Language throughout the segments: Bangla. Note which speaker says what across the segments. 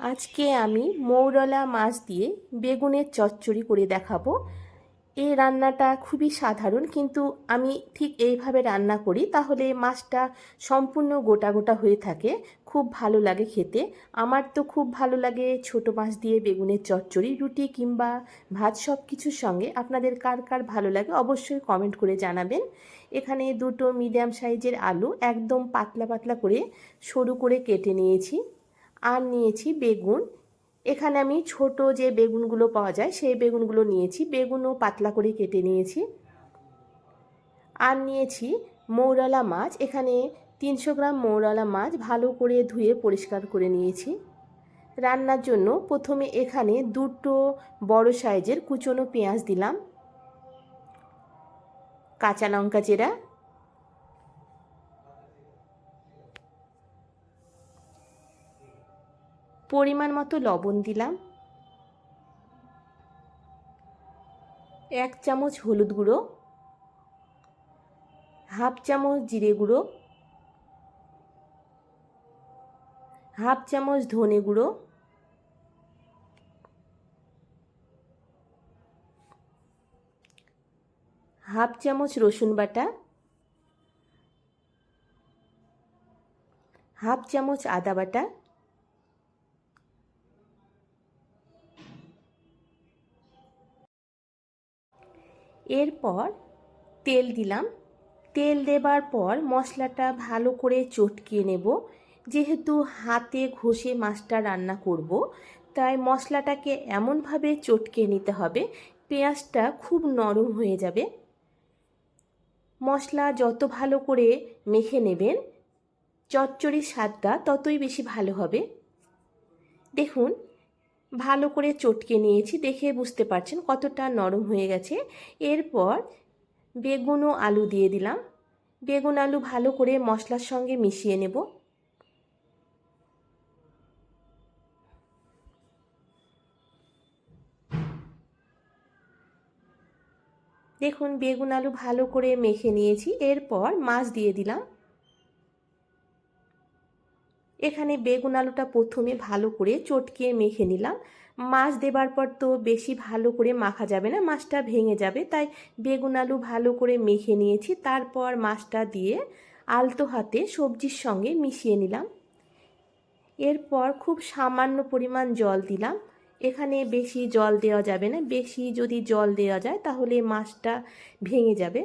Speaker 1: আজকে আমি মৌরলা মাছ দিয়ে বেগুনের চচ্চড়ি করে দেখাবো। এই রান্নাটা খুবই সাধারণ, কিন্তু আমি ঠিক এইভাবে রান্না করি, তাহলে মাছটা সম্পূর্ণ গোটা গোটা হয়ে থাকে। খুব ভালো লাগে খেতে। আমার তো খুব ভালো লাগে ছোট মাছ দিয়ে বেগুনের চচ্চড়ি, রুটি কিংবা ভাত সব কিছুর সঙ্গে। আপনাদের কার কার ভালো লাগে অবশ্যই কমেন্ট করে জানাবেন। এখানে দুটো মিডিয়াম সাইজের আলু একদম পাতলা পাতলা করে সরু করে কেটে নিয়েছি। আর নিয়েছি বেগুন। এখানে আমি ছোট যে বেগুনগুলো পাওয়া যায়, সেই বেগুনগুলো নিয়েছি। বেগুনও পাতলা করে কেটে নিয়েছি। আর নিয়েছি মৌরালা মাছ। এখানে তিনশো গ্রাম মৌরালা মাছ ভালো করে ধুয়ে পরিষ্কার করে নিয়েছি। রান্নার জন্য প্রথমে এখানে দুটো বড় সাইজের কুচনো পেঁয়াজ দিলাম। কাঁচা লঙ্কা চেরা পরিমাণ মতো লবণ দিলাম। এক চামচ হলুদ গুঁড়ো। হাফ চামচ জিরে গুঁড়ো। হাফ চামচ ধনে গুঁড়ো। হাফ চামচ রসুন বাটা। হাফ চামচ আদা বাটা। এরপর তেল দিলাম। তেল দেবার পর মশলাটা ভালো করে চটকিয়ে নেব। যেহেতু হাতে ঘষে মাছটা রান্না করব, তাই মশলাটাকে এমনভাবে চটকে নিতে হবে, পেঁয়াজটা খুব নরম হয়ে যাবে। মশলা যত ভালো করে মেখে নেবেন, চচ্চড়ির স্বাদটা ততই বেশি ভালো হবে। দেখুন ভালো করে চটকে নিয়েছি, দেখে বুঝতে পারছেন কতটা নরম হয়ে গেছে। এরপর বেগুন ও আলু দিয়ে দিলাম। বেগুন আলু ভালো করে মশলার সঙ্গে মিশিয়ে নেব। দেখুন, বেগুন আলু ভালো করে মেখে নিয়েছি। এরপর মাছ দিয়ে দিলাম। এখানে বেগুন আলুটা প্রথমে ভালো করে চটকিয়ে মেখে নিলাম। মাছ দেবার পর তো বেশি ভালো করে মাখা যাবে না, মাছটা ভেঙে যাবে, তাই বেগুন আলু ভালো করে মেখে নিয়েছি। তারপর মাছটা দিয়ে আলতো হাতে সবজির সঙ্গে মিশিয়ে নিলাম। এরপর খুব সামান্য পরিমাণ জল দিলাম। এখানে বেশি জল দেওয়া যাবে না, বেশি যদি জল দেওয়া যায় তাহলে মাছটা ভেঙে যাবে।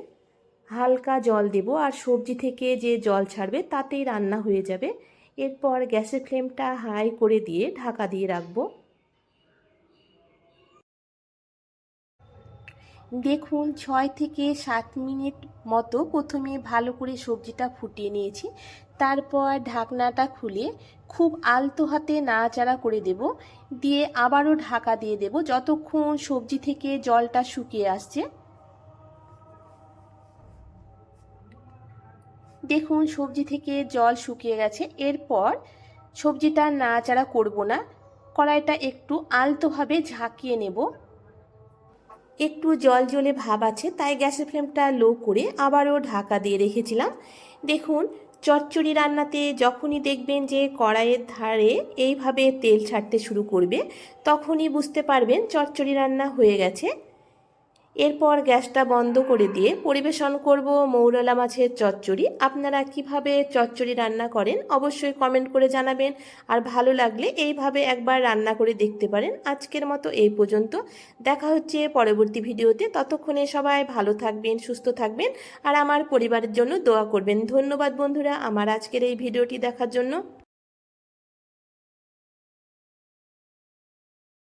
Speaker 1: হালকা জল দেব, আর সবজি থেকে যে জল ছাড়বে তাতেই রান্না হয়ে যাবে। এরপর গ্যাসের ফ্লেমটা হাই করে দিয়ে ঢাকা দিয়ে রাখব। দেখুন, ছয় থেকে সাত মিনিট মতো প্রথমে ভালো করে সবজিটা ফুটিয়ে নিয়েছি। তারপর ঢাকনাটা খুলে খুব আলতো হাতে নাড়াচাড়া করে দেব। দিয়ে আবারও ঢাকা দিয়ে দেব যতক্ষণ সবজি থেকে জলটা শুকিয়ে আসছে। দেখুন সবজি থেকে জল শুকিয়ে গেছে। এরপর সবজিটা নাড়াচাড়া করব না। কড়াইটা একটু আলতোভাবে ঝাঁকিয়ে নেব। একটু জল জলে ভাব আছে, তাই গ্যাসের ফ্লেমটা লো করে আবারও ঢাকা দিয়ে রেখেছিলাম। দেখুন, চচ্চড়ি রান্নাতে যখনই দেখবেন যে কড়াইয়ের ধারে এইভাবে তেল ছাড়তে শুরু করবে, তখনই বুঝতে পারবেন চচ্চড়ি রান্না হয়ে গেছে। এরপর গ্যাসটা বন্ধ করে দিয়ে পরিবেশন করব মৌরলা মাছের চচ্চড়ি। আপনারা কীভাবে চচ্চড়ি রান্না করেন অবশ্যই কমেন্ট করে জানাবেন। আর ভালো লাগলে এইভাবে একবার রান্না করে দেখতে পারেন। আজকের মতো এই পর্যন্ত। দেখা হচ্ছে পরবর্তী ভিডিওতে। ততক্ষণে সবাই ভালো থাকবেন, সুস্থ থাকবেন। আর আমার পরিবারের জন্য দোয়া করবেন। ধন্যবাদ বন্ধুরা, আমার আজকের এই ভিডিওটি দেখার জন্য।